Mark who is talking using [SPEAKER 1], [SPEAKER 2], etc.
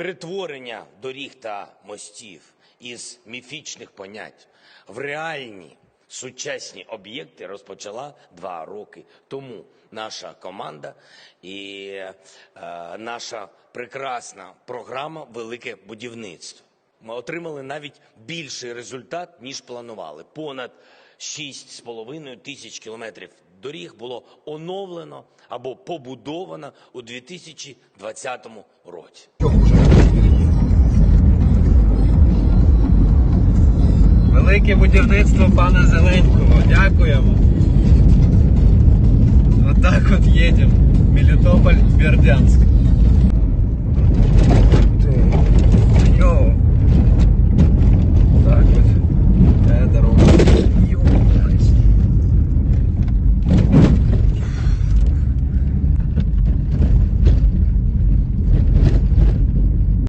[SPEAKER 1] перетворення доріг та мостів із міфічних понять в реальні сучасні об'єкти розпочала два роки тому наша команда і е, наша прекрасна програма Велике будівництво. Ми отримали навіть більший результат, ніж планували. Понад 6,5 тисяч кілометрів доріг було оновлено або побудовано у 2020 році.
[SPEAKER 2] Велике будівництво пана Зеленського. Дякуємо. Отак от їдемо. Мелітополь, Бердянськ.